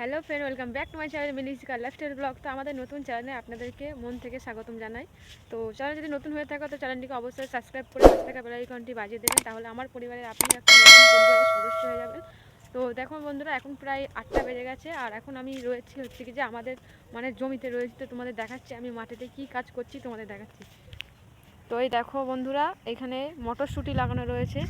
Hello friend welcome back to my channel মিলিজিকা lifestyle blog তো আমাদের নতুন চ্যানেলে আপনাদেরকে মন থেকে স্বাগতম জানাই। তো চ্যানেল যদি নতুন হয়ে থাকে, তো চ্যানেলটিকে অবশ্যই সাবস্ক্রাইব করে পাশে থাকা বেলাইকনটি বাজিয়ে দেবেন, তাহলে আমার পরিবারের আপনি একটা নতুন পরিবারের সদস্য হয়ে যাবেন। তো দেখো বন্ধুরা, এখন প্রায় আটটা বেজে গেছে, আর এখন আমি রয়েছি হচ্ছে কি যে আমাদের মানে জমিতে রয়েছি, তো তোমাদের দেখাচ্ছি আমি মাটিতে কি কাজ করছি, তোমাদের দেখাচ্ছি। তো এই দেখো বন্ধুরা, এখানে মটরশুঁটি লাগানো রয়েছে।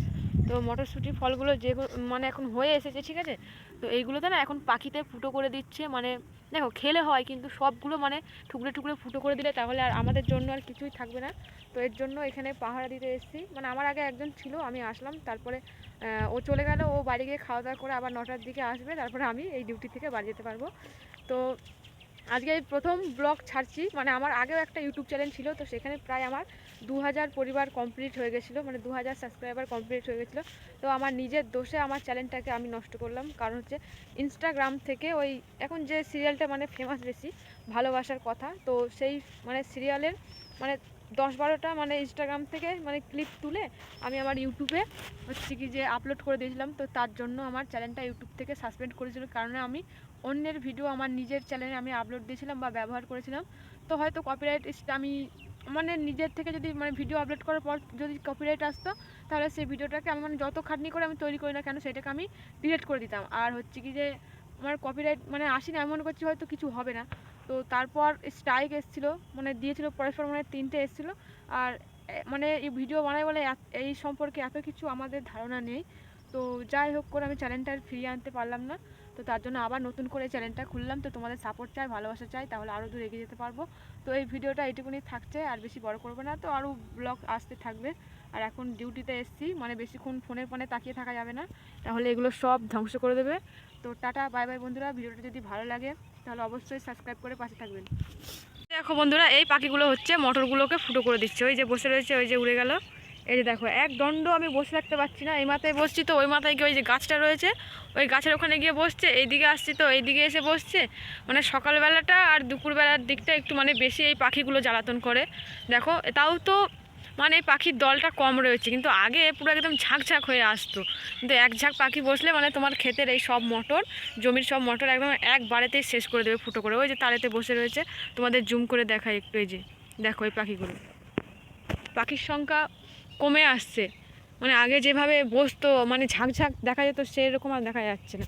তো মটরশুঁটি ফলগুলো যে মানে এখন হয়ে এসেছে, ঠিক আছে? তো এইগুলোতে না এখন পাখিতে ফুটো করে দিচ্ছে মানে দেখো খেলে হয়, কিন্তু সবগুলো মানে টুকরে টুকরে ফুটো করে দিলে তাহলে আর আমাদের জন্য আর কিছুই থাকবে না। তো এর জন্য এখানে পাহারা দিতে এসেছি। মানে আমার আগে একজন ছিল, আমি আসলাম, তারপরে ও চলে গেল, ও বাড়ি গিয়ে খাওয়া দাওয়া করে আবার নটার দিকে আসবে, তারপরে আমি এই ডিউটি থেকে বাড়ি যেতে পারব। তো আজকে আমি প্রথম ব্লগ ছাড়ছি মানে আমার আগেও একটা ইউটিউব চ্যানেল ছিল, তো সেখানে প্রায় আমার দু হাজার পরিবার কমপ্লিট হয়ে গেছিল মানে দু হাজার সাবস্ক্রাইবার কমপ্লিট হয়ে গেছিল। তো আমার নিজের দোষে আমার চ্যানেলটাকে আমি নষ্ট করলাম, কারণ হচ্ছে ইনস্টাগ্রাম থেকে ওই, এখন যে সিরিয়ালটা মানে ফেমাস বেশি, ভালোবাসার কথা, তো সেই মানে সিরিয়ালের মানে দশ বারোটা মানে ইনস্টাগ্রাম থেকে মানে ক্লিপ তুলে আমি আমার ইউটিউবে হচ্ছে কি যে আপলোড করে দিয়েছিলাম। তো তার জন্য আমার চ্যানেলটা ইউটিউব থেকে সাসপেন্ড করেছিল। কারণ আমি অন্যের ভিডিও আমার নিজের চ্যানেলে আমি আপলোড দিয়েছিলাম বা ব্যবহার করেছিলাম। তো হয়তো কপিরাইট আমি মানে নিজের থেকে যদি মানে ভিডিও আপলোড করার পর যদি কপিরাইট আসতো, তাহলে সেই ভিডিওটাকে আমি মানে যত খাটনি করে আমি তৈরি করি না কেন, সেটাকে আমি ডিলিট করে দিতাম। আর হচ্ছে কি যে আমার কপিরাইট মানে আসি না আমি মনে করছি হয়তো কিছু হবে না। তো তারপর স্ট্রাইক এসেছিল মানে দিয়েছিল পরস্পর মানে তিনটে এসেছিল। আর মানে এই ভিডিও বানাই বলে এই সম্পর্কে এত কিছু আমাদের ধারণা নেই। তো যাই হোক করে আমি চ্যানেলটা ফিরিয়ে আনতে পারলাম না। তো তার জন্য আবার নতুন করে চ্যানেলটা খুললাম। তো তোমাদের সাপোর্ট চাই, ভালোবাসা চাই, তাহলে আরও দূর এগিয়ে যেতে পারব। তো এই ভিডিওটা এটুকুনি থাকছে, আর বেশি বড় করব না। তো আরও ব্লগ আসতে থাকবে। আর এখন ডিউটিতে এসেছি মানে বেশিক্ষণ ফোনের ফোনে তাকিয়ে থাকা যাবে না। তাহলে এগুলো সব ধ্বংস করে দেবে। তো টাটা, বাই বাই বন্ধুরা, ভিডিওটা যদি ভালো লাগে, তাহলে অবশ্যই সাবস্ক্রাইব করে পাশে থাকবেন। দেখো বন্ধুরা, এই পাখিগুলো হচ্ছে মটরগুলোকে ফুটো করে দিচ্ছে। ওই যে বসে রয়েছে, ওই যে উড়ে গেল। এই যে দেখো, এক দণ্ড আমি বসে থাকতে পারছি না, এই মাথায় বসছি তো, ওই মাথায় গিয়ে ওই যে গাছটা রয়েছে, ওই গাছের ওখানে গিয়ে বসছে, এইদিকে আসছি তো, এইদিকে এসে বসছে। মানে সকালবেলাটা আর দুপুরবেলার দিকটা একটু মানে বেশি এই পাখিগুলো জ্বালাতন করে। দেখো তাও তো মানে এই পাখির দলটা কম রয়েছে, কিন্তু আগে পুরো একদম ঝাঁক ঝাঁক হয়ে আসতো। কিন্তু এক ঝাঁক পাখি বসলে মানে তোমার ক্ষেতের এই সব মটর, জমির সব মটর একদম এক বারেতেই শেষ করে দেবে ফুটো করে। ওই যে তারেতে বসে রয়েছে, তোমাদের জুম করে দেখাই একটু, এই যে দেখো এই পাখিগুলো। পাখির সংখ্যা কমে আসছে। মানে আগে যেভাবে বসতো মানে ঝাঁক ঝাঁক দেখা যেত, সেরকম আর দেখা যাচ্ছে না।